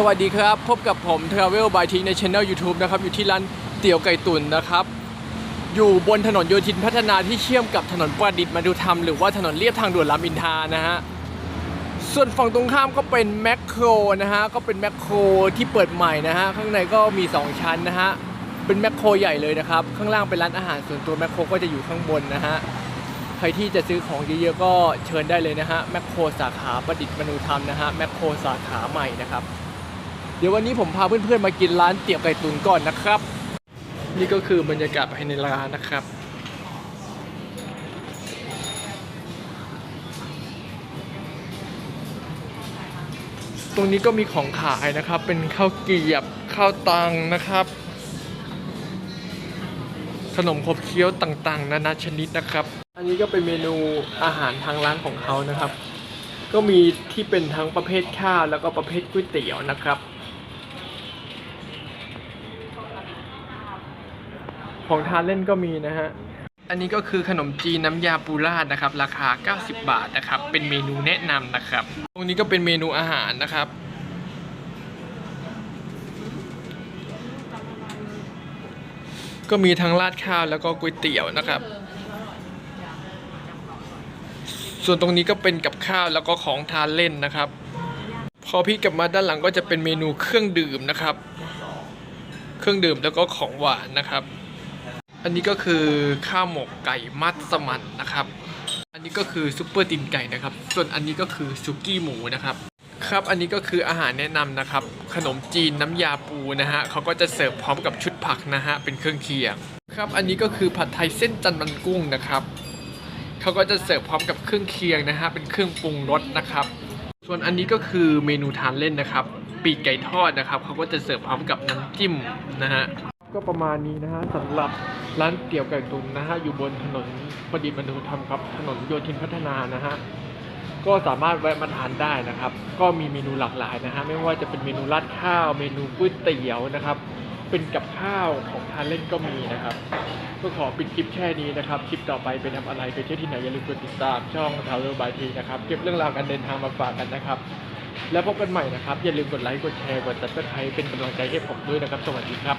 สวัสดีครับ พบกับผม Travel by T ใน Channel YouTube นะครับ อยู่ที่ร้านเตี๋ยวไก่ตุ๋นนะครับ อยู่บนถนนโยธินพัฒนาที่เชื่อมกับถนนประดิษฐ์มาดูธรรม หรือว่าถนนเลียบทางด่วนรามอินทรานะฮะ ส่วนฝั่งตรงข้ามก็เป็นแมคโครนะฮะ ก็เป็นแมคโครที่เปิดใหม่นะฮะ ข้างในก็มี 2 ชั้นนะฮะ เป็นแมคโครใหญ่เลยนะครับ ข้างล่างเป็นร้านอาหารส่วนตัวแมคโครก็จะอยู่ข้างบนนะฮะ ใครที่จะซื้อของเยอะๆก็เชิญได้เลยนะฮะแมคโครสาขาประดิษฐ์มนูธรรมนะฮะแมคโครสาขาใหม่นะครับ เดี๋ยววันนี้ผมพาเพื่อนๆมากินร้านเตี๋ยวไก่ตุ๋นก่อนนะครับ นี่ก็คือบรรยากาศภายในร้านนะครับ ตรงนี้ก็มีของขายนะครับ เป็นข้าวเกรียบข้าวตังนะครับ ขนมขบเคี้ยวต่างๆ นานาชนิดนะครับ อันนี้ก็เป็นเมนูอาหารทางร้านของเขานะครับก็มีที่เป็นทั้งประเภทข้าวแล้วก็ประเภทก๋วยเตี๋ยวนะครับ ของทานเล่นก็มีนะฮะ อันนี้ก็คือขนมจีนน้ำยาปูราดนะครับ ราคา 90 บาทนะครับ เป็นเมนูแนะนำนะครับ ตรงนี้ก็เป็นเมนูอาหารนะครับก็มีทั้งราดข้าวแล้วก็ก๋วยเตี๋ยวนะครับ ส่วนตรงนี้ก็เป็นกับข้าวแล้วก็ของทานเล่นนะครับ พอพี่กลับมาด้านหลังก็จะเป็นเมนูเครื่องดื่มนะครับ เครื่องดื่มแล้วก็ของหวานนะครับ อันนี้ก็คือข้าวหมกไก่มัสมั่นนะครับ อันนี้ก็คือซุปเปอร์ตีนไก่นะครับ ส่วนอันนี้ก็คือซุกี้หมูนะครับ ครับ อันนี้ก็คืออาหารแนะนำนะครับ ขนมจีนน้ำยาปูนะฮะเขาก็จะเสิร์ฟพร้อมกับชุดผักนะฮะ เป็นเครื่องเคียง ครับ อันนี้ก็คือผัดไทยเส้นจันทร์มันกุ้งนะครับเขาก็จะเสิร์ฟพร้อมกับเครื่องเคียงนะฮะ เป็นเครื่องปรุงรสนะครับ ส่วนอันนี้ก็คือเมนูทานเล่นนะครับ ปีกไก่ทอดนะครับเขาก็จะเสิร์ฟพร้อมกับน้ำจิ้มนะฮะ ก็ประมาณนี้นะฮะสำหรับร้านเตี๋ยวไก่ตุ๋นนะฮะอยู่บนถนนประดิษฐ์มนุธรรมครับ ถนนโยธินพัฒนานะฮะก็สามารถแวะมาทานได้นะครับ ก็มีเมนูหลากหลายนะฮะไม่ว่าจะเป็นเมนูราดข้าว เมนูก๋วยเตี๋ยวนะครับ เป็นกับข้าวของทานเล่นก็มีนะครับ ก็ขอปิดคลิปแค่นี้นะครับ คลิปต่อไปไปทำอะไรไปเที่ยวที่ไหนอย่าลืมกดติดตามช่อง t r a v e l by T นะครับเก็บเรื่องราวการเดินทางมาฝากกันนะครับ แล้วพบกันใหม่นะครับอย่าลืมกดไลค์กดแชร์กด subscribe เป็นกำลังใจให้ผมด้วยนะครับ สวัสดีครับ